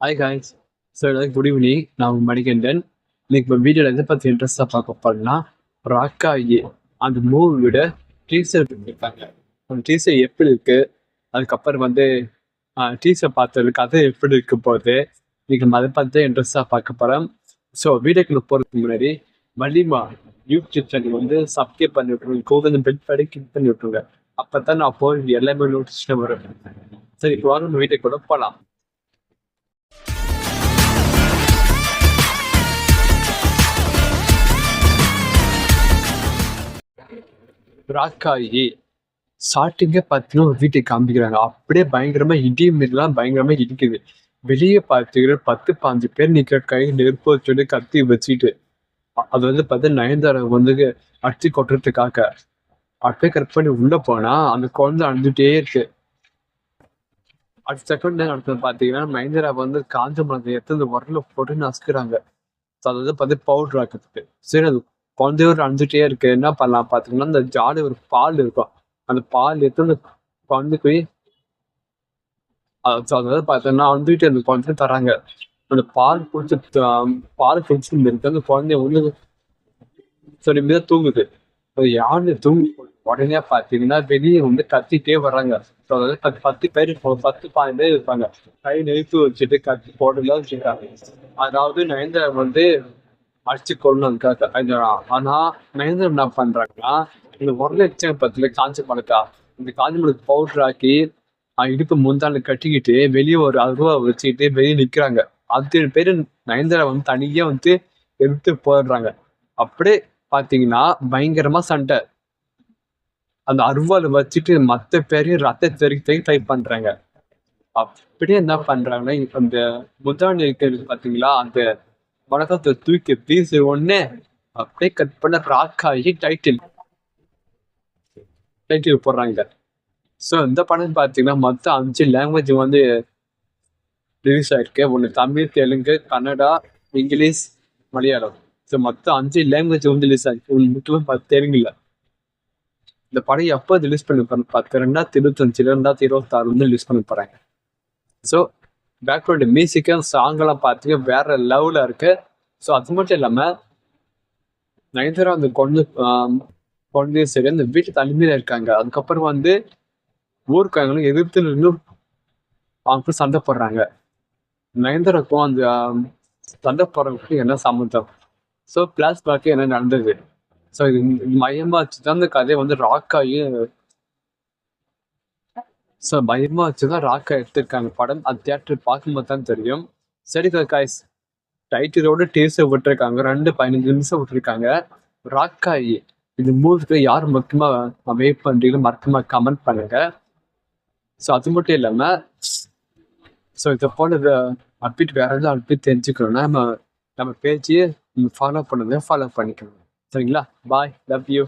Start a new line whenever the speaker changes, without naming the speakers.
Hi ஹாய்ஸ் so எல்லாரும் good evening நான் மணிகண்டன். இன்னைக்கு இப்போ வீடியோவில் எதை பற்றி இன்ட்ரெஸ்டாக பார்க்க போகிறேன்னா ராக்காயி அந்த மூவியோட டீசர் பண்ணியிருக்காங்க. அந்த டீசர் எப்படி இருக்குது அதுக்கப்புறம் வந்து டீசர் பார்த்தது கதை எப்படி இருக்க போகுது? இன்னைக்கு நம்ம அதை பார்த்து இன்ட்ரெஸ்டாக பார்க்க போகிறோம் ஸோ வீடியோக்குள்ள போகிறதுக்கு முன்னாடி வலிமா யூடியூப் சேனல் வந்து சப்ஸ்கிரைப் பண்ணி விட்ருங்க கூகுள் பெல் படி கிளிக் பண்ணி விட்ருங்க அப்போ தான் நான் போய் எல்லாமே நோட்டிஃபிகேஷன் வரும். சரி இப்போ வாங்க நம்ம வீட்டுக்கு கூட போகலாம் ராக்காயி ஸ்டார்டிங்கே பார்த்தீங்கன்னா ஒரு வீட்டை காமிக்கிறாங்க. அப்படியே பயங்கரமா இடி மீதுலாம் பயங்கரமா இடிக்குது. வெளியே பார்த்தீங்கன்னா பத்து பாஞ்சு பேர் நிற்கிற கை நெருப்பு வச்சுட்டு கத்தி வச்சுட்டு அது வந்து பார்த்தா நயன்தாரா வந்து அடிச்சு கொட்டுறதுக்காக. அப்படியே கரெக்ட் பண்ணி உள்ள போனா அந்த குழந்தை அழுதுட்டே இருக்கு. அடுத்த செகண்ட் அடுத்தது பார்த்தீங்கன்னா நயன்தாரா வந்து காஞ்ச மரத்தை எடுத்து அந்த உரல போட்டு நசுக்கிறாங்க. ஸோ வந்து பார்த்து பவுடர் ஆக்கிறதுக்கு. சரி அது குழந்தையோட அழுதுட்டே இருக்கு. என்ன பண்ணலாம்? பார்த்தீங்கன்னா அந்த ஜாடி ஒரு பால் இருக்கும். அந்த பால் எடுத்து அந்த போய் அதாவது பார்த்தீங்கன்னா வந்துட்டு அந்த குழந்தை தராங்க அந்த பால் குடிச்சு பால் குடிச்சு இருக்கு அந்த குழந்தைய வந்து சொல்லி மீது தூங்குது. அது யாரு தூங்கி உடனே பார்த்தீங்கன்னா வெளியே வந்து கத்திட்டே வர்றாங்க. ஸோ அதாவது பத்து பத்து பேர் பத்து பதினஞ்சு பேர் இருப்பாங்க. கை நெருப்பு வச்சுட்டு கத்தி போட்டுலாம் வச்சுருக்காங்க அதாவது நயன்தாரா வந்து அடிச்சு கொள்ளணுக்காக ஆனா மகேந்திரம் என்ன பண்றாங்கன்னா இந்த ஒரு லட்சம் பத்துல காஞ்ச மிளகா இந்த காஞ்ச மிளகு பவுடர் ஆக்கி இடுப்பு முந்தாண்டு கட்டிக்கிட்டு வெளியே ஒரு அருவா வச்சுக்கிட்டு வெளியே நிக்கிறாங்க. அத்தனை பேர் நயன்தாரா வந்து தனியா வந்து எடுத்து போடுறாங்க. அப்படியே பாத்தீங்கன்னா பயங்கரமா சண்டை. அந்த அருவால வச்சுட்டு மத்த பேரையும் ரத்த தெறிக்க ட்ரை பண்றாங்க. அப்படியே என்ன பண்றாங்கன்னா அந்த முந்தாண்டு இருக்கிறது பாத்தீங்களா அந்த வணக்கத்தை தூக்கி வீசு ஒன்று அப்படியே கட் பண்ண ராக் ஆகி டைட்டில் டைட்டில் போடுறாங்க. ஸோ இந்த படம் பார்த்தீங்கன்னா மொத்தம் அஞ்சு லாங்குவேஜ் வந்து ரிலீஸ் ஆயிருக்கு. ஒன்று தமிழ் தெலுங்கு கன்னடா இங்கிலீஷ் மலையாளம். ஸோ மொத்தம் அஞ்சு லாங்குவேஜ் வந்து ரிலீஸ் ஆயிருக்கு. ஒன்று முக்கியமாக பார்த்து தெலுங்குல. இந்த படம் எப்போ ரிலீஸ் பண்ணி போறாங்க பார்த்து ரெண்டாயிரத்தி இருபத்தஞ்சு ரெண்டாயிரத்தி இருபத்தாறு வந்து ரிலீஸ் பண்ணி போகிறாங்க ஸோ பேக்ரவுண்ட் மியூசிக்கும் சாங்கெல்லாம் பார்த்தீங்கன்னா வேற லெவலில் இருக்குது ஸோ அது மட்டும் இல்லாமல் நயன்தாரா அந்த கொண்டு குழந்தையும் சரி அந்த வீட்டு தனிமையில இருக்காங்க. அதுக்கப்புறம் வந்து ஊருக்காரங்களும் எதிர்த்து நின்று அவங்க சண்டை போடுறாங்க. நயன்தாராக்கும் அந்த சண்டை போடுறவங்களுக்கு என்ன சம்மந்தம்? ஸோ பிளாஸ் பேக்கு என்ன நடந்தது? ஸோ இது மையமாக வச்சு தான் இந்த கதையை வந்து ராக் ஆகி ஸோ வச்சு தான் ராக்காக எடுத்திருக்காங்க படம். அது தியேட்டர் பார்க்கும்போது தான் தெரியும். சரி காய்ஸ் டைட்டிலோட டீசர் விட்டுருக்காங்க. ரெண்டு பதினஞ்சு நிமிஷம் விட்டுருக்காங்க. ராக்காயி இது மூணுக்கு யார் முக்கியமாக வெயிட் பண்ணுறீங்களோ மறக்காம கமெண்ட் பண்ணுங்க. ஸோ அது மட்டும் இல்லாமல் ஸோ இதை போல அப்டேட் வேற எதுவும் அப்டேட் தெரிஞ்சுக்கணும்னா நம்ம நம்ம பேஜையே ஃபாலோ பண்ணுங்க. ஃபாலோ பண்ணிக்கணும் சரிங்களா? Bye love you